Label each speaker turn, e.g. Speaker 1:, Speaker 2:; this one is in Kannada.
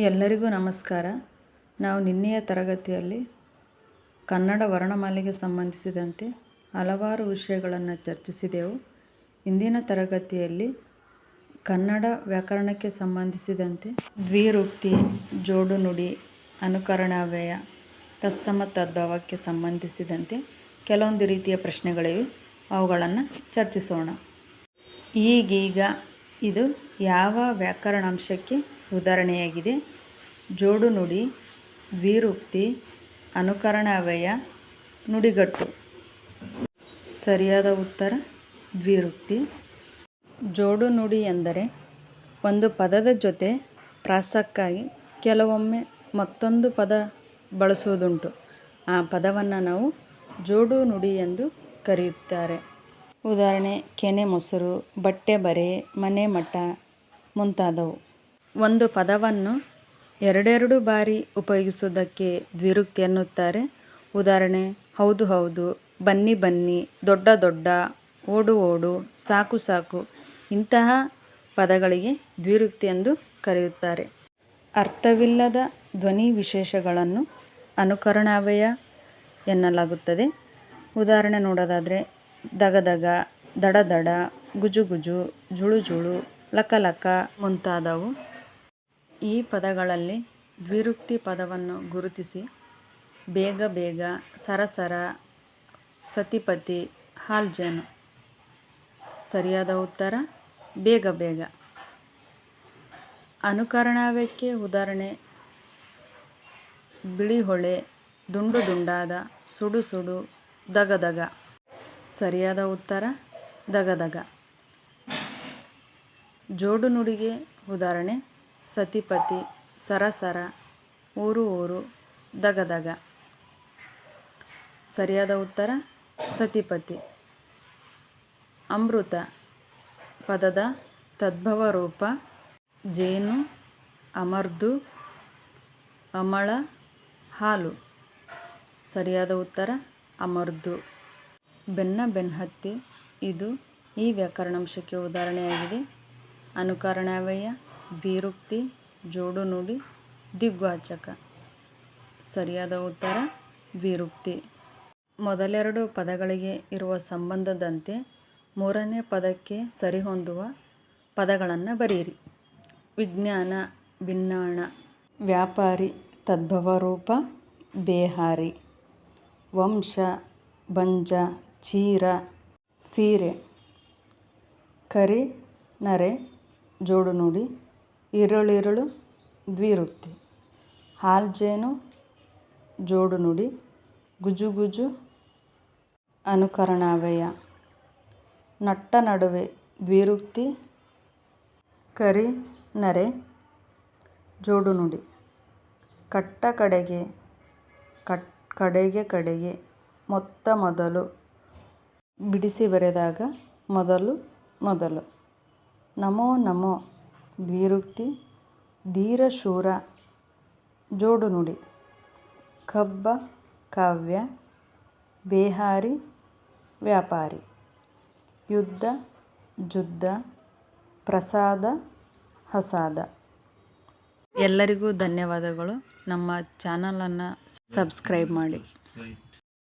Speaker 1: ಎಲ್ಲರಿಗೂ ನಮಸ್ಕಾರ. ನಾವು ನಿನ್ನೆಯ ತರಗತಿಯಲ್ಲಿ ಕನ್ನಡ ವರ್ಣಮಾಲೆಗೆ ಸಂಬಂಧಿಸಿದಂತೆ ಹಲವಾರು ವಿಷಯಗಳನ್ನು ಚರ್ಚಿಸಿದೆವು. ಇಂದಿನ ತರಗತಿಯಲ್ಲಿ ಕನ್ನಡ ವ್ಯಾಕರಣಕ್ಕೆ ಸಂಬಂಧಿಸಿದಂತೆ ದ್ವಿರುಕ್ತಿ ಜೋಡು ನುಡಿ ಅನುಕರಣಾವ್ಯಯ, ತತ್ಸಮ ತದ್ಭವಕ್ಕೆ ಸಂಬಂಧಿಸಿದಂತೆ ಕೆಲವೊಂದು ರೀತಿಯ ಪ್ರಶ್ನೆಗಳಿವೆ. ಅವುಗಳನ್ನು ಚರ್ಚಿಸೋಣ. ಈಗೀಗ ಇದು ಯಾವ ವ್ಯಾಕರಣಾಂಶಕ್ಕೆ ಉದಾಹರಣೆಯಾಗಿದೆ. ಜೋಡು ನುಡಿ ದ್ವಿರೂಕ್ತಿ ಅನುಕರಣಾವ್ಯಯ ನುಡಿಗಟ್ಟು. ಸರಿಯಾದ ಉತ್ತರ ದ್ವಿರುಕ್ತಿ ಜೋಡು ನುಡಿ ಎಂದರೆ ಒಂದು ಪದದ ಜೊತೆ ಪ್ರಾಸಕ್ಕಾಗಿ ಕೆಲವೊಮ್ಮೆ ಮತ್ತೊಂದು ಪದ ಬಳಸುವುದುಂಟು. ಆ ಪದವನ್ನು ನಾವು ಜೋಡು ನುಡಿ ಎಂದು ಕರೆಯುತ್ತಾರೆ. ಉದಾಹರಣೆ, ಕೆನೆ ಮೊಸರು, ಬಟ್ಟೆ ಬರೆ, ಮನೆ ಮಠ ಮುಂತಾದವು. ಒಂದು ಪದವನ್ನು ಎರಡೆರಡು ಬಾರಿ ಉಪಯೋಗಿಸುವುದಕ್ಕೆ ದ್ವಿರುಕ್ತಿ ಎನ್ನುತ್ತಾರೆ. ಉದಾಹರಣೆ, ಹೌದು ಹೌದು, ಬನ್ನಿ ಬನ್ನಿ, ದೊಡ್ಡ ದೊಡ್ಡ, ಓಡು ಓಡು, ಸಾಕು ಸಾಕು ಇಂತಹ ಪದಗಳಿಗೆ ದ್ವಿರುಕ್ತಿ ಎಂದು ಕರೆಯುತ್ತಾರೆ. ಅರ್ಥವಿಲ್ಲದ ಧ್ವನಿ ವಿಶೇಷಗಳನ್ನು ಅನುಕರಣಾವಯ ಎನ್ನಲಾಗುತ್ತದೆ. ಉದಾಹರಣೆ ನೋಡೋದಾದರೆ ದಗದಗ ದಡದಡ ಗುಜುಗುಜು ದಡ, ಗುಜು ಗುಜು, ಜುಳು ಜುಳು, ಲಕ ಲಕ ಮುಂತಾದವು. ಈ ಪದಗಳಲ್ಲಿ ದ್ವಿರುಕ್ತಿ ಪದವನ್ನು ಗುರುತಿಸಿ ಬೇಗ ಬೇಗ ಸರಸರ ಸತಿಪತಿ ಹಾಲ್ಜೇನು. ಸರಿಯಾದ ಉತ್ತರ, ಬೇಗ ಬೇಗ. ಅನುಕರಣಾವ್ಯಕ್ಕೆ ಉದಾಹರಣೆ? ಬಿಳಿಹೊಳೆ ದುಂಡು ದುಂಡಾದ, ಸುಡು ಸುಡು, ದಗ ದಗ. ಸರಿಯಾದ ಉತ್ತರ ದಗದಗ ದಗ. ಜೋಡು ನುಡಿಗೆ ಉದಾಹರಣೆ ಸತಿಪತಿ, ಸರಸರ, ಊರು ಊರು, ದಗದಗ. ದಗ ಸರಿಯಾದ ಉತ್ತರ, ಸತಿಪತಿ. ಅಮೃತ, ಪದದ ತದ್ಭವ ರೂಪ, ಜೇನು, ಅಮರ್ದು, ಅಮಳ, ಹಾಲು. ಸರಿಯಾದ ಉತ್ತರ, ಅಮರ್ದು. ಬೆನ್ನ ಬೆನ್ಹತ್ತಿ, ಇದು ಈ ವ್ಯಾಕರಣಾಂಶಕ್ಕೆ ಉದಾಹರಣೆಯಾಗಿದೆ. ಅನುಕರಣಾವ್ಯಯ ದ್ವಿರೂಕ್ತಿ ಜೋಡು ನುಡಿ ದಿಗ್ವಾಚಕ ಸರಿಯಾದ ಉತ್ತರ, ವಿರುಕ್ತಿ. ಮೊದಲೆರಡು ಪದಗಳಿಗೆ ಇರುವ ಸಂಬಂಧದಂತೆ ಮೂರನೇ ಪದಕ್ಕೆ ಸರಿಹೊಂದುವ ಪದಗಳನ್ನು ಬರೆಯಿರಿ. ವಿಜ್ಞಾನ, ಭಿನ್ನಾಣ, ವ್ಯಾಪಾರಿ ತದ್ಭವ ರೂಪ ಬೇಹಾರಿ. ವಂಶ, ಬಂಜ, ಚೀರ, ಸೀರೆ. ಕರಿ, ನರೆ, ಜೋಡು ನುಡಿ ಇರುಳಿರುಳು ದ್ವಿರುತ್ತಿ ಹಾಲ್ಜೇನು ಜೋಡು ನುಡಿ, ಗುಜು ಅನುಕರಣಾವ್ಯಯ ನಟ್ಟ ನಡುವೆ ದ್ವಿರುಕ್ತಿ ಕರಿ ನರೆ, ಜೋಡು ನುಡಿ. ಕಟ್ಟ ಕಡೆಗೆ, ಕಟ್ ಕಡೆಗೆ ಕಡೆಗೆ, ಮೊತ್ತ ಮೊದಲು, ಬಿಡಿಸಿ ಬರೆದಾಗ ಮೊದಲು ಮೊದಲು. ನಮೋ ನಮೋ. ದ್ವಿರೂಕ್ತಿ ಧೀರ ಶೂರ ಜೋಡು ನುಡಿ ಕಬ್ಬ ಕಾವ್ಯ ಬೇಹಾರಿ ವ್ಯಾಪಾರಿ ಯುದ್ಧ ಜುದ್ಧ ಪ್ರಸಾದ ಹಸಾದ. ಎಲ್ಲರಿಗೂ ಧನ್ಯವಾದಗಳು. ನಮ್ಮ ಚಾನಲನ್ನು ಸಬ್ಸ್ಕ್ರೈಬ್ ಮಾಡಿ.